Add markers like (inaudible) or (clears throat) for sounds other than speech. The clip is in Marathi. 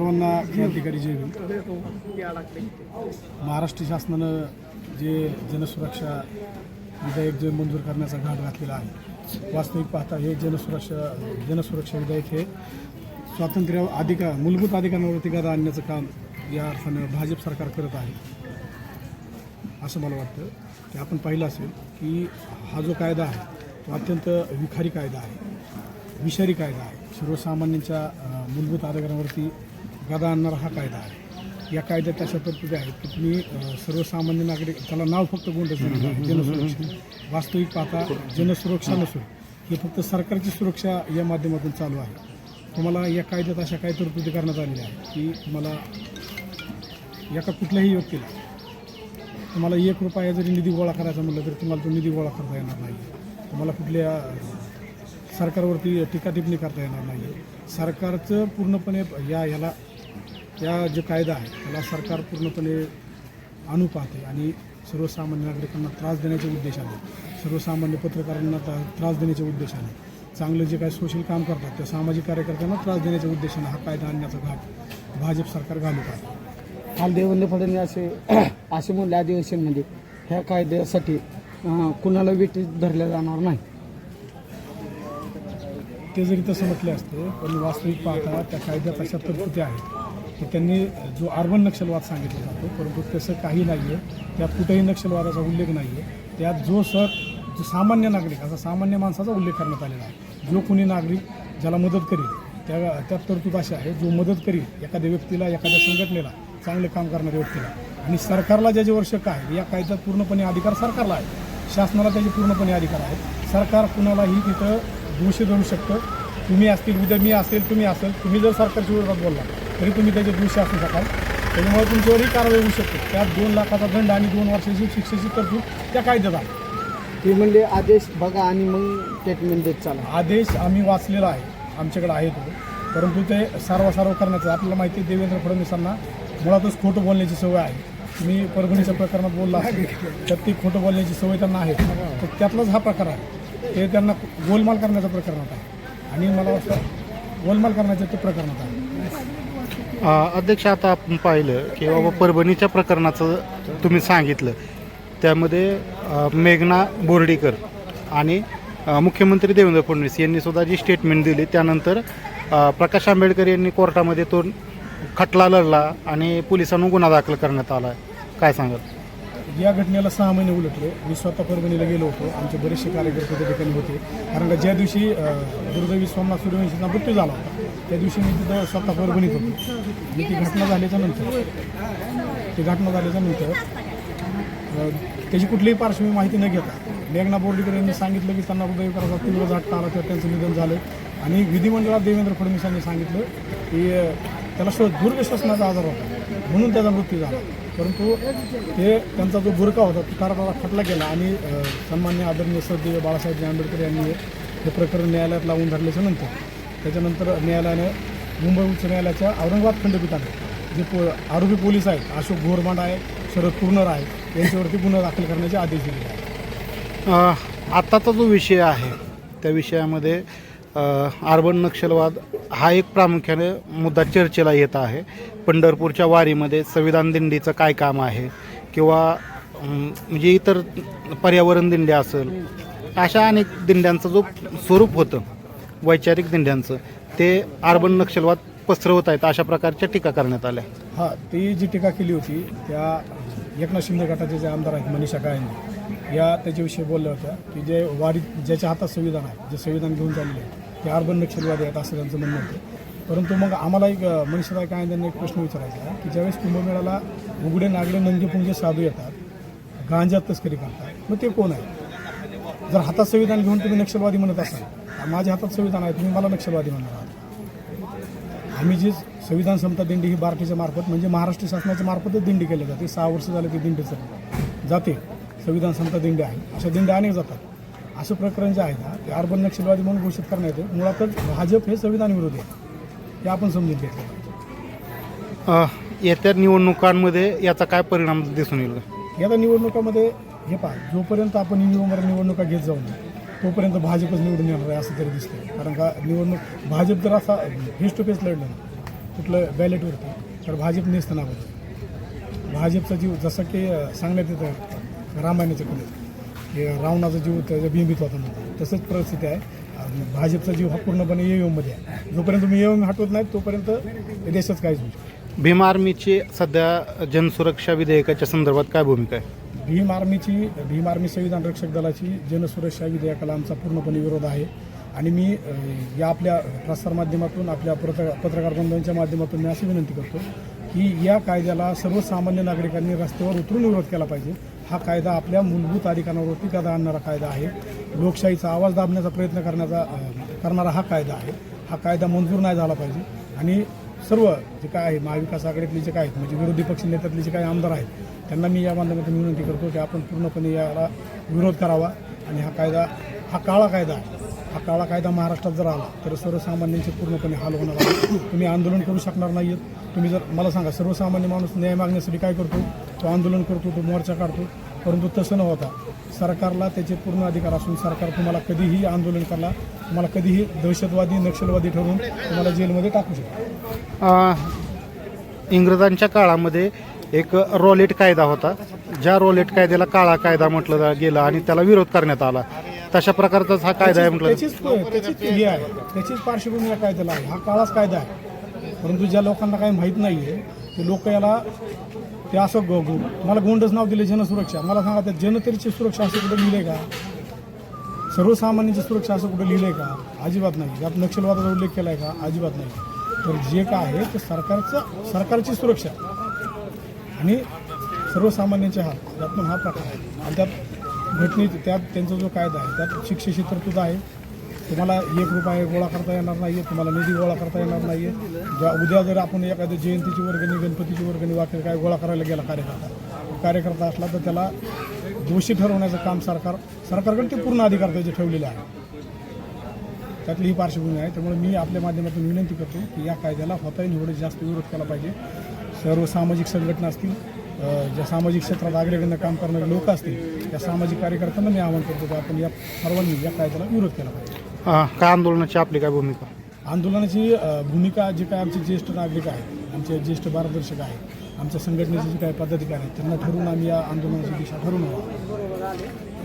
सर्वांना क्रांतिकारी जय महाराष्ट्र शासनानं जे जनसुरक्षा विधेयक जे मंजूर करण्याचा घाट घातलेला आहे वास्तविक पाहता हे जनसुरक्षा जनसुरक्षा विधेयक हे स्वातंत्र्य अधिकार मूलभूत अधिकारांवरती गदा आणण्याचं काम या अर्थानं भाजप सरकार करत आहे. असं मला वाटतं की आपण पाहिलं असेल की हा जो कायदा आहे तो अत्यंत विखारी कायदा आहे विषारी कायदा आहे. सर्वसामान्यांच्या मूलभूत अधिकारांवरती गदा आणणारा हा कायदा आहे. या कायद्यात अशा तरतुदी आहेत की तुम्ही सर्वसामान्य नागरिक त्याला नाव फक्त गोंडच जनसुरक्षा. वास्तविक पाहता जनसुरक्षा नसून हे फक्त सरकारची सुरक्षा या माध्यमातून चालू आहे. तुम्हाला या कायद्यात अशा काही तरतुदी करण्यात आलेल्या आहेत की तुम्हाला एका कुठल्याही व्यक्तीला तुम्हाला एक रुपया जरी निधी गोळा करायचा म्हटलं तर तुम्हाला तो निधी गोळा करता येणार नाही. तुम्हाला कुठल्या सरकारवरती टीका टिप्पणी करता येणार नाही. सरकारचं पूर्णपणे या ह्याला या जो कायदा आहे त्याला सरकार पूर्णपणे अनुपात आणि सर्वसामान्य नागरिकांना त्रास देण्याच्या उद्देशाने सर्वसामान्य पत्रकारांना त्रास देण्याच्या उद्देशाने चांगलं जे काही सोशल काम करतात त्या सामाजिक कार्यकर्त्यांना त्रास देण्याच्या उद्देशाने हा कायदा आणण्याचा घाट भाजप सरकार घालत आहे काल देवेंद्र फडणवीस असे (clears throat) असे म्हणले अधिवेशनमध्ये ह्या कायद्यासाठी कुणाला वेटीस धरल्या जाणार नाही. ते जरी तसं म्हटले असते पण वास्तविक पाहता त्या कायद्यात अशा तरतुदी आहेत. की त्यांनी जो अर्बन नक्षलवाद सांगितला जातो परंतु तसं काही नाही आहे त्यात कुठेही नक्षलवादाचा उल्लेख नाही आहे त्यात जो सर जो सामान्य नागरिक असा सामान्य माणसाचा उल्लेख करण्यात आलेला आहे. जो कोणी नागरिक ज्याला मदत करेल त्या त्यात तरतूद अशी आहे जो मदत करील एखाद्या व्यक्तीला एखाद्या संघटनेला चांगले काम करणाऱ्या व्यक्तीला आणि सरकारला ज्याचे वर्ष आहे या कायद्यात पूर्णपणे अधिकार सरकारला आहे. शासनाला त्याचे पूर्णपणे अधिकार आहेत. सरकार कुणालाही तिथं दोषी धरू शकतं. तुम्ही असतील उद्या मी असेल तुम्ही असेल तुम्ही जर सरकारच्या विरोधात बोलला तरी तुम्ही त्याचे दोषी असू शकाल. त्याच्यामुळे तुमच्यावरही कारवाई होऊ शकते. त्यात दोन लाखाचा दंड आणि दोन वर्षाची शिक्षेची तरतूद त्या कायद्यात आहे. ते म्हणले आदेश बघा आणि मग स्टेटमेंट देत चाला. आदेश आम्ही वाचलेला आहे. आमच्याकडे आहे तो. परंतु ते सारवासारव करण्याचं आपल्याला माहिती आहे देवेंद्र फडणवीसांना मुळातच खोटं बोलण्याची सवय आहे. तुम्ही परभणीच्या प्रकरणात बोलला असाल, तर ती खोटं बोलण्याची सवय त्यांना आहे. तर त्यातलाच हा प्रकार आहे. ते त्यांना गोलमाल करण्याच्या प्रकरणात आहे. आणि मला वाटतं गोलमाल करण्याच्या ते प्रकरणात आहे. अध्यक्ष आता आपण पाहिलं की बाबा परभणीच्या प्रकरणाचं तुम्ही सांगितलं. त्यामध्ये मेघना बोर्डीकर आणि मुख्यमंत्री देवेंद्र फडणवीस यांनी सुद्धा जी स्टेटमेंट दिली त्यानंतर प्रकाश आंबेडकर यांनी कोर्टामध्ये तो खटला लढला आणि पोलिसांना गुन्हा दाखल करण्यात आला. काय सांगाल? या घटनेला सहा महिने उलटले. मी स्वतः परभणीला गेलो होतो. आमचे बरेचसे कार्यकर्ते त्या ठिकाणी होते. कारण का ज्या दिवशी दुर्दैवी सोमनाथ सूर्यवंशीचा मृत्यू झाला होता त्या दिवशी मी तिथं स्वतः परभणीत होतो मी ती घटना झाल्याच्यानंतर ती घटना झाल्याच्यानंतर त्याची कुठलीही पार्श्वभूमी माहिती न घेता मेघना बोर्डीकर यांनी सांगितलं की त्यांना हृदयविकाराचा तीव्र झटका आला तर त्यांचं निधन झालं. आणि विधिमंडळात देवेंद्र फडणवीस यांनी सांगितलं की त्याला श्व दुर्गश्वसनाचा आजार होता. म्हणून त्याचा मृत्यू झाला. परंतु ते त्यांचा जो बुरका होता तो कारभाराला खटला गेला आणि सन्मान्य आदरणीय सदैव बाळासाहेब आंबेडकर यांनी हे प्रकरण न्यायालयात लावून धरल्याच्या नंतर त्याच्यानंतर न्यायालयानं मुंबई उच्च न्यायालयाच्या औरंगाबाद खंडपीठाने जे पो आरोपी पोलीस आहेत अशोक घोरमांड आहे शरद पूर्णर आहे यांच्यावरती गुन्हा दाखल करण्याचे आदेश दिले आहेत. आत्ताचा जो विषय आहे त्या विषयामध्ये अर्बन नक्षलवाद हा एक प्रामुख्याने मुद्दा चर्चेला येत आहे. पंढरपूरच्या वारीमध्ये संविधान दिंडीचं काय काम आहे? किंवा म्हणजे इतर पर्यावरण दिंड्या असेल अशा अनेक दिंड्यांचं जो स्वरूप होतं वैचारिक दिंड्यांचं ते अर्बन नक्षलवाद पसरवत आहेत अशा प्रकारच्या टीका करण्यात आल्या. हां ती जी टीका केली होती त्या एकनाथ शिंदे गटाचे जे आमदार आहेत मनीषा काळेंनी या त्याच्याविषयी बोलल्या होत्या की जे वारी ज्याच्या हातात संविधान आहे जे संविधान घेऊन चाललेलं आहे ते अर्बन नक्षलवादी आहेत असं त्यांचं म्हणणं होतं. परंतु मग आम्हाला एक मनीषा काय काळे एक प्रश्न विचारायचा की ज्यावेळेस कुंभमेळ्याला उघडे नागडे नंगेपुंगे साधू येतात गांजा तस्करी करतात मग ते कोण आहे? जर हातात संविधान घेऊन तुम्ही नक्षलवादी म्हणत असाल माझ्या हातात संविधान आहे तुम्ही मला नक्षलवादी म्हणणार आहात. आम्ही जी संविधान समता दिंडी ही बार्टीच्या मार्फत म्हणजे महाराष्ट्र शासनाच्या मार्फतच दिंडी केली जाते. सहा वर्ष झाले ती दिंडी चालली जाते. संविधान समता दिंडी आहे. अशा दिंड्या अनेक जातात. असं प्रकरण जे आहे ना ते अर्बन नक्षलवादी म्हणून घोषित करण्यात येते. मुळातच भाजप हे संविधान विरोधी आहे. हे आपण समजून घेतलं येत्या निवडणुकांमध्ये याचा काय परिणाम दिसून येईल? या निवडणुकामध्ये हे पहा जोपर्यंत आपण निवडणूक निवडणुका घेत जाऊ नये तोपर्यंत भाजपच निवडून येणार आहे असं तरी दिसतंय. कारण का निवडणूक भाजप जर असा फेस टू फेस लढलं कुठलं बॅलेटवरती तर भाजप नेसतं नावाचं भाजपचा जीव जसं की सांगण्यात येतं रामायणाच्या कथेत की रावणाचा जीव त्याच्या बिंबित होता म्हणून. तसंच परिस्थिती आहे. भाजपचा जीव हा पूर्णपणे एमध्ये आहे. जोपर्यंत तुम्ही एम हटवत नाही तोपर्यंत हे देशात काहीच नाही. भीम आर्मीची सध्या जनसुरक्षा विधेयकाच्या संदर्भात काय भूमिका आहे? भीम आर्मीची भीम आर्मी संविधान रक्षक दलाची जनसुरक्षा विधेयकाला आमचा पूर्णपणे विरोध आहे. आणि मी या आपल्या प्रसारमाध्यमातून आपल्या पत्रकार पत्रकार बंधूंच्या माध्यमातून मी अशी विनंती करतो की या कायद्याला सर्वसामान्य नागरिकांनी रस्त्यावर उतरून विरोध केला पाहिजे. हा कायदा आपल्या मूलभूत अधिकारांवरती कायदा आणणारा कायदा आहे. लोकशाहीचा आवाज दाबण्याचा प्रयत्न करण्याचा करणारा हा कायदा आहे. हा कायदा मंजूर नाही झाला पाहिजे. आणि सर्व जे काय आहे महाविकास आघाडीतले जे काय आहेत म्हणजे विरोधी पक्ष नेत्यातले जे काही आमदार आहेत त्यांना मी या माध्यमातून विनंती करतो की आपण पूर्णपणे याला विरोध करावा. आणि हा कायदा हा काळा कायदा आहे हा काळा कायदा महाराष्ट्रात जर आला तर सर्वसामान्यांचे पूर्णपणे हाल होणार आहे तुम्ही आंदोलन करू शकणार नाहीत तुम्ही जर मला सांगा सर्वसामान्य माणूस न्याय मागण्यासाठी काय करतो? तो आंदोलन करतो तो मोर्चा काढतो. परंतु तसं न होता सरकारला त्याचे पूर्ण अधिकार असून सरकार तुम्हाला कधीही आंदोलन करा तुम्हाला कधीही दहशतवादी नक्षलवादी ठरवून तुम्हाला जेलमध्ये टाकू शकतो. अ, इंग्रजांच्या काळामध्ये एक रॉलेट कायदा होता. ज्या रॉलेट कायद्याला काळा कायदा म्हटलं जा- गेलं आणि त्याला विरोध करण्यात आला. तशा प्रकारचाच हा कायदा आहे म्हटलं त्याचीच त्याचीच हे आहे. त्याचीच पार्श्वभूमी या कायद्याला आहे. हा काळाच कायदा आहे. परंतु ज्या लोकांना काही माहीत नाही आहे ते लोक याला ते असं गो गो मला गोंडच नाव दिले जनसुरक्षा. मला सांगा त्या जनतेची सुरक्षा असं कुठं लिहिलंय का? सर्वसामान्यांची सुरक्षा असं कुठं लिहिलंय का? अजिबात नाही. यात नक्षलवादाचा उल्लेख केलाय का? अजिबात नाही. तर जे काय आहे ते सरकारचं सरकारची सुरक्षा. आणि सर्वसामान्यांचे हात. यातून हा प्रकार आहे. आणि त्यात घटनेत त्यात त्यांचा जो कायदा आहे त्यात शिक्षेची तरतूद आहे. तुम्हाला एक रुपये गोळा करता येणार नाही आहे तुम्हाला निधी गोळा करता येणार नाही आहे ज्या उद्या जर आपण एखाद्या जयंतीची वर्गणी गणपतीची वर्गणी वाक्य काय गोळा करायला गेला कार्यकर्ता कार्यकर्ता असला तर त्याला दोषी ठरवण्याचं काम सरकार सरकारकडे ते पूर्ण अधिकार त्याचे ठेवलेले आहे त्यातली ही पार्श्वभूमी आहे. त्यामुळे मी आपल्या माध्यमातून विनंती करतो की या कायद्याला होता येईल एवढे जास्त विरोध केला पाहिजे. सर्व सामाजिक संघटना असतील ज्या सामाजिक क्षेत्रात अग्रगण्य काम करणारे लोक असतील त्या सामाजिक कार्यकर्त्यांना मी आवाहन करतो की आपण या सर्वांनी या कायद्याला विरोध केला पाहिजे. काय आंदोलनाची आपली काय भूमिका? आंदोलनाची भूमिका जे काय आमचे ज्येष्ठ नागरिक आहेत आमचे ज्येष्ठ मार्गदर्शक आहेत आमच्या संघटनेचे जे काही पदाधिकारी आहेत त्यांना ठरवून आम्ही या आंदोलनाची दिशा ठरवून आहोत